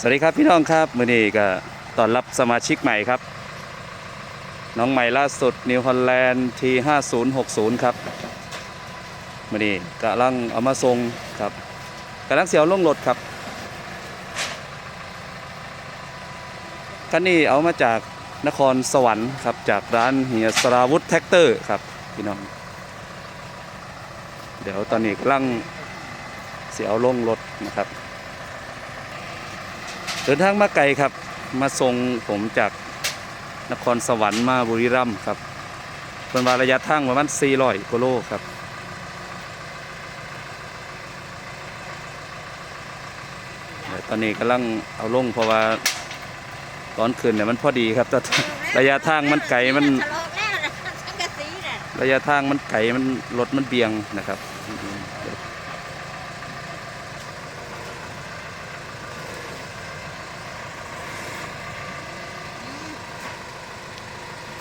สวัสดีครับพี่น้องครับมื่อนี้ก็ต้อนรับสมาชิกใหม่ครับ น้องใหม่ล่าสุดนิวฮอลแลนด์ที5060ครับมื่อนี้กำลังเอามาส่งครับกำลังเสียวลงรถครับคันนี้เอามาจากนครสวรรค์ครับจากร้านเฮียสราวุธแท็กเตอร์ครับพี่น้อง เดี๋ยวตอนนี้กำลังเสียวลงรถนะครับ เดินทางมาไกลครับ มาส่งผมจากนครสวรรค์มาบุรีรัมย์ครับเป็นว่าระยะทางประมาณ400กิโลครับเดี๋ยวตอนนี้กำลังเอาลงเพราะว่าตอนคืนเนี่ยมันพอดีครับแต่ระยะทางมันไกลมันทะเลาะแล้วนะสังกะสีน่ะระยะทางมันไกลมันรถมันเบียงนะครับ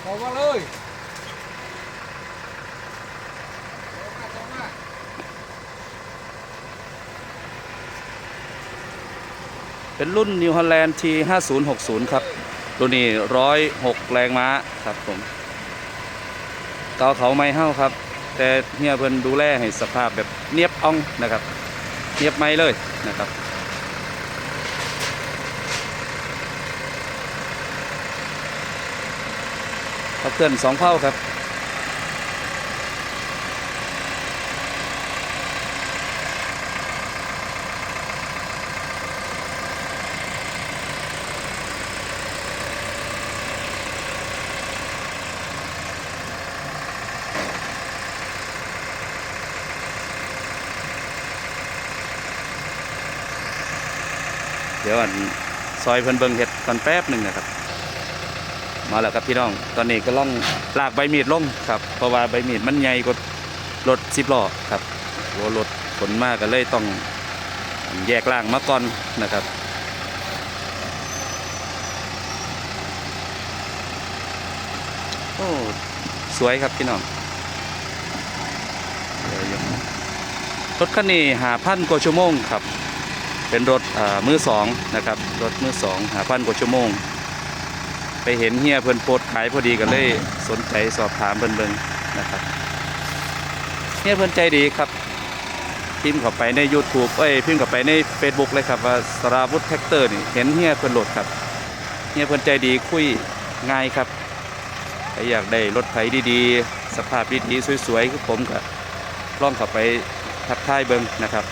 ออกมาเลยเป็นรุ่น New Holland T 5060 ครับ รุ่นนี้106แรงม้าครับผม เกาเขาไม่เห้าครับ แต่เฮียเพิ่นดูแลให้สภาพแบบเนียบอ่องนะครับ เนียบไม่เลยนะครับ ขับเคลื่อนสองเผ่าครับเดี๋ยวอันซอยเพิ่นเบิงเห็ดก่อนแป๊บหนึ่งนะครับ มาแล้วครับพี่น้อง ตอนนี้ก็ล่องลากใบมีดลงครับ เพราะว่าใบมีดมันใหญ่กว่ารถสิบล้อครับหัวรถขนมากก็เลยต้องแยกล่างมาก่อนนะครับโอ้สวยครับพี่น้องรถคันนี้หาพันกว่าชั่วโมงครับ เป็นรถมือสองนะครับ รถมือสองหาพันกว่าชั่วโมง ไปเห็นเฮียเพิ่นโพสขายพอดีก็เลยสนใจสอบถามเพิ่นเบิ่งนะครับเฮียเพิ่นใจดีครับ พิมพ์เข้าไปใน YouTube เอ้ยพิมพ์เข้าไปใน Facebook เลยครับว่าสราวุธแท็กเตอร์นี่เห็นเฮียเพิ่นโหลดครับเฮียเพิ่นใจดีคุยง่ายครับใครอยากได้รถไถดีๆ สภาพดีๆสวยๆคือผมก็ลองเข้าไปทักทายเบิ่งนะครับ